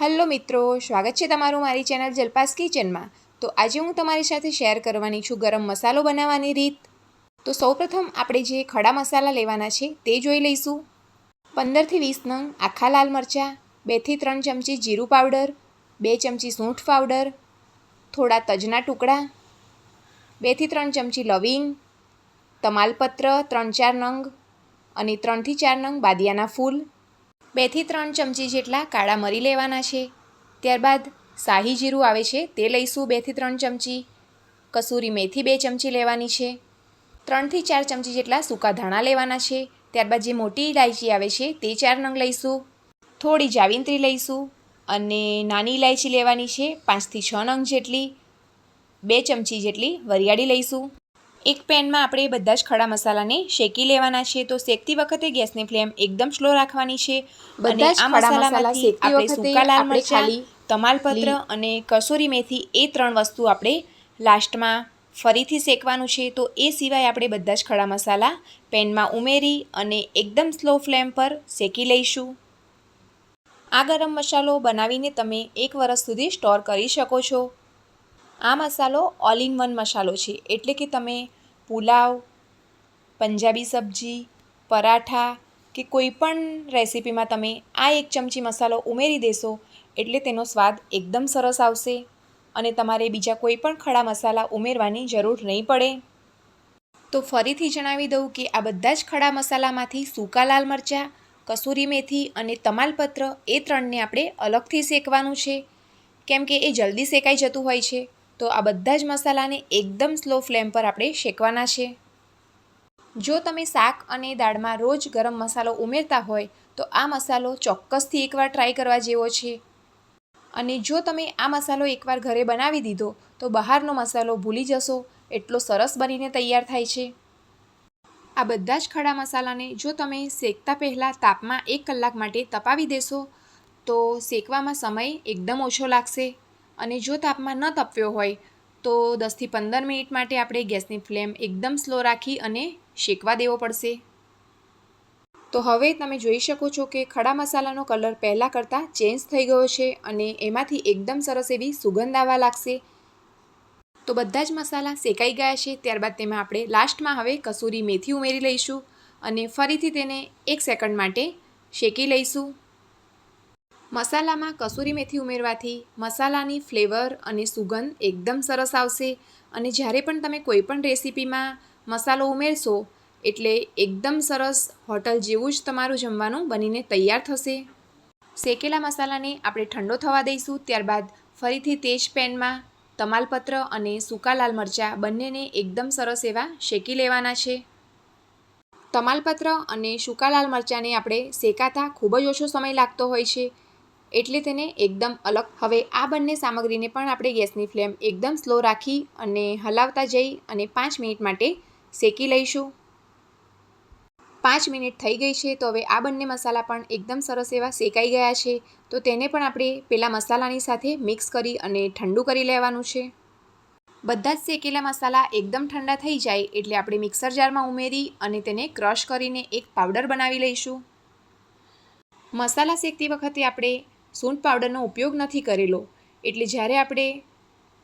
Hello મિત્રો, સ્વાગત છે તમારું મારી ચેનલ જલપાસ કિચનમાં. તો આજે હું તમારી સાથે શેર કરવાની છું ગરમ મસાલો બનાવવાની રીત. તો સૌપ્રથમ આપણે જે ખડા મસાલા લેવાના છે તે જોઈ લઈશું. પંદરથી વીસ નંગ આખા લાલ મરચાં, બેથી ત્રણ ચમચી જીરું પાવડર, બે ચમચી સૂંઠ પાવડર, થોડા તજના ટુકડા, બેથી ત્રણ ચમચી લવિંગ, તમાલપત્ર ત્રણ ચાર નંગ અને ત્રણથી ચાર નંગ બાદિયાના ફૂલ. બેથી ત્રણ ચમચી જેટલા કાળા મરી લેવાના છે. ત્યારબાદ શાહી જીરું આવે છે તે લઈશું બેથી ત્રણ ચમચી. કસૂરી મેથી બે ચમચી લેવાની છે. ત્રણથી ચાર ચમચી જેટલા સૂકા ધાણા લેવાના છે. ત્યારબાદ જે મોટી ઇલાયચી આવે છે તે ચાર નંગ લઈશું. થોડી જાવિંત્રી લઈશું અને નાની ઇલાયચી લેવાની છે પાંચથી છ નંગ જેટલી. બે ચમચી જેટલી વરિયાળી લઈશું. એક પેનમાં આપણે બધા જ ખડા મસાલાને શેકી લેવાના છે. તો શેકતી વખતે ગેસની ફ્લેમ એકદમ સ્લો રાખવાની છે. બધા જ આ મસાલામાંથી આપણે સૂકા લાલ મરચાં તમાલપત્ર અને કસૂરી મેથી એ ત્રણ વસ્તુ આપણે લાસ્ટમાં ફરીથી શેકવાનું છે. તો એ સિવાય આપણે બધા જ ખડા મસાલા પેનમાં ઉમેરી અને એકદમ સ્લો ફ્લેમ પર શેકી લઈશું. આ ગરમ મસાલો બનાવીને તમે એક વર્ષ સુધી સ્ટોર કરી શકો છો. આ મસાલો ઓલ ઇન વન મસાલો છે. એટલે કે તમે પુલાવ, પંજાબી સબ્જી, પરાઠા કે કોઈ પણ રેસીપીમાં તમે આ એક ચમચી મસાલો ઉમેરી દેશો, એટલે તેનો સ્વાદ એકદમ સરસ આવશે અને તમારે બીજા કોઈ પણ ખડા મસાલા ઉમેરવાની જરૂર નહીં પડે. તો ફરીથી જણાવી દઉં કે આ બધા જ ખડા મસાલામાંથી સૂકા લાલ મરચાં, કસૂરી મેથી અને તમાલપત્ર એ ત્રણને આપણે અલગથી શેકવાનું છે. કેમ કે એ જલ્દી શેકાઈ જતું હોય છે. તો આ બધા જ મસાલાને એકદમ સ્લો ફ્લેમ પર આપણે શેકવાના છે. જો તમે શાક અને દાળમાં રોજ ગરમ મસાલો ઉમેરતા હોય, તો આ મસાલો ચોક્કસથી એકવાર ટ્રાય કરવા જેવો છે. અને જો તમે આ મસાલો એકવાર ઘરે બનાવી દીધો, તો બહારનો મસાલો ભૂલી જશો. એટલો સરસ બનીને તૈયાર થાય છે. આ બધા જ ખડા મસાલાને જો તમે શેકતા પહેલાં તાપમાં એક કલાક માટે તપાવી દેશો, તો શેકવામાં સમય એકદમ ઓછો લાગશે. અને જો તાપમાન ન તપ્યો હોય, તો દસથી પંદર મિનિટ માટે આપણે ગેસની ફ્લેમ એકદમ સ્લો રાખી અને શેકવા દેવો પડશે. તો હવે તમે જોઈ શકો છો કે ખડા મસાલાનો કલર પહેલાં કરતાં ચેન્જ થઈ ગયો છે અને એમાંથી એકદમ સરસ એવી સુગંધ આવવા લાગશે. તો બધા જ મસાલા શેકાઈ ગયા છે, ત્યારબાદ તેમાં આપણે લાસ્ટમાં હવે કસૂરી મેથી ઉમેરી લઈશું અને ફરીથી તેને એક સેકન્ડ માટે શેકી લઈશું. મસાલામાં કસૂરી મેથી ઉમેરવાથી મસાલાની ફ્લેવર અને સુગંધ એકદમ સરસ આવશે અને જ્યારે પણ તમે કોઈપણ રેસીપીમાં મસાલો ઉમેરશો, એટલે એકદમ સરસ હોટલ જેવું જ તમારું જમવાનું બનીને તૈયાર થશે. શેકેલા મસાલાને આપણે ઠંડો થવા દઈશું, ત્યારબાદ ફરીથી તેજ પેનમાં તમાલપત્ર અને સૂકા લાલ મરચાં બંનેને એકદમ સરસ એવા શેકી લેવાના છે. તમાલપત્ર અને સૂકા લાલ મરચાંને આપણે શેકાતા ખૂબ જ ઓછો સમય લાગતો હોય છે એટલે તેને એકદમ અલગ. હવે આ બંને સામગ્રીને પણ આપણે ગેસની ફ્લેમ એકદમ સ્લો રાખી અને હલાવતા જઈ અને પાંચ મિનિટ માટે શેકી લઈશું. પાંચ મિનિટ થઈ ગઈ છે તો હવે આ બંને મસાલા પણ એકદમ સરસ એવા શેકાઈ ગયા છે. તો તેને પણ આપણે પેલા મસાલાની સાથે મિક્સ કરી અને ઠંડુ કરી લેવાનું છે. બધા જ શેકેલા મસાલા એકદમ ઠંડા થઈ જાય એટલે આપણે મિક્સર જારમાં ઉમેરી અને તેને ક્રશ કરીને એક પાવડર બનાવી લઈશું. મસાલા શેકતી વખતે આપણે સૂંઠ પાવડરનો ઉપયોગ નથી કરેલો. એટલે જ્યારે આપણે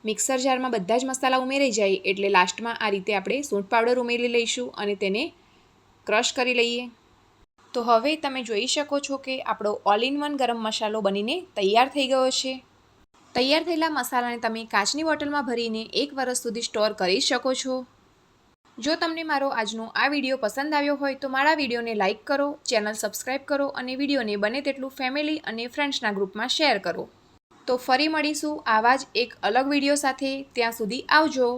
મિક્સર જારમાં બધા જ મસાલા ઉમેરાઈ જાય, એટલે લાસ્ટમાં આ રીતે આપણે સૂંઠ પાવડર ઉમેરી લઈશું અને તેને ક્રશ કરી લઈએ. તો હવે તમે જોઈ શકો છો કે આપણો ઓલ ઇન વન ગરમ મસાલો બનીને તૈયાર થઈ ગયો છે. તૈયાર થયેલા મસાલાને તમે કાચની બોટલમાં ભરીને એક વર્ષ સુધી સ્ટોર કરી શકો છો. જો તમને મારો આજનો આ વીડિયો પસંદ આવ્યો હોય તો મારા વિડીયોને લાઇક કરો, ચેનલ સબસ્ક્રાઇબ કરો અને વિડીયોને બને તેટલું ફેમિલી અને ફ્રેન્ડ્સના ગ્રુપમાં શેર કરો. તો ફરી મળીશું આવા જ એક અલગ વીડિયો સાથે. ત્યાં સુધી આવજો.